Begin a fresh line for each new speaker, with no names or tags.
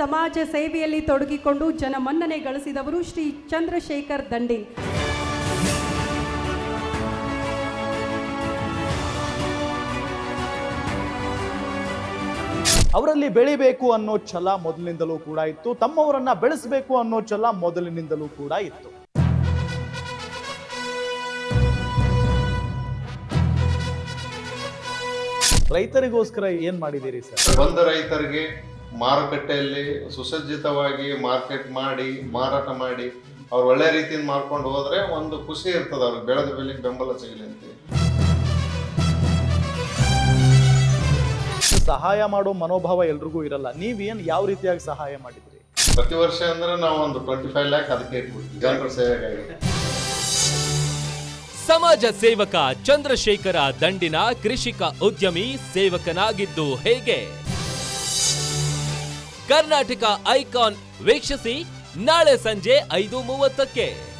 ಸಮಾಜ ಸೇವೆಯಲ್ಲಿ ತೊಡಗಿಕೊಂಡು ಜನಮನ್ನಣೆ ಗಳಿಸಿದವರು ಶ್ರೀ ಚಂದ್ರಶೇಖರ್ ದಂಡಿ
ಅವರಲ್ಲಿ ಬೆಳಿಬೇಕು ಅನ್ನೋ ಛಲ ಮೊದಲಿನಿಂದಲೂ ಕೂಡ ಇತ್ತು. ತಮ್ಮವರನ್ನ ಬೆಳೆಸಬೇಕು ಅನ್ನೋ ಛಲ ಮೊದಲಿನಿಂದಲೂ ಕೂಡ ಇತ್ತು. ರೈತರಿಗೋಸ್ಕರ ಏನ್ ಮಾಡಿದ್ದೀರಿ ಸರ್?
ಒಂದು ರೈತರಿಗೆ ಮಾರುಕಟ್ಟೆಯಲ್ಲಿ ಸುಸಜ್ಜಿತವಾಗಿ ಮಾರ್ಕೆಟ್ ಮಾಡಿ ಮಾರಾಟ ಮಾಡಿ ಅವ್ರು ಒಳ್ಳೆ ರೀತಿಯಿಂದ ಮಾರ್ಕೊಂಡು ಹೋದ್ರೆ ಒಂದು ಖುಷಿ ಇರ್ತದೆ ಅವ್ರಿಗೆ ಬೆಳೆದ ಬೆಲೆಗೆ ಬೆಂಬಲ ಸಿಗಲಿ ಅಂತ
ಸಹಾಯ ಮಾಡೋ ಮನೋಭಾವ ಎಲ್ರಿಗೂ ಇರಲ್ಲ. ನೀವೇನು ಯಾವ ರೀತಿಯಾಗಿ ಸಹಾಯ ಮಾಡಿದ್ರಿ?
ಪ್ರತಿ ವರ್ಷ ಅಂದ್ರೆ ನಾವು ಒಂದು ಟ್ವೆಂಟಿ ಫೈವ್ ಲ್ಯಾಕ್ ಅದಕ್ಕೆ ಇಟ್ಬಿಡ್ತೀವಿ. ಜನರ ಸೇವೆಗಾಗಿ.
ಸಮಾಜ ಸೇವಕ ಚಂದ್ರಶೇಖರ ದಂಡಿನ ಕೃಷಿಕ ಉದ್ಯಮಿ ಸೇವಕನಾಗಿದ್ದು ಹೇಗೆ? ಕರ್ನಾಟಕ ಐಕಾನ್ ವೀಕ್ಷಿಸಿ ನಾಳೆ ಸಂಜೆ ಐದು ಮೂವತ್ತಕ್ಕೆ.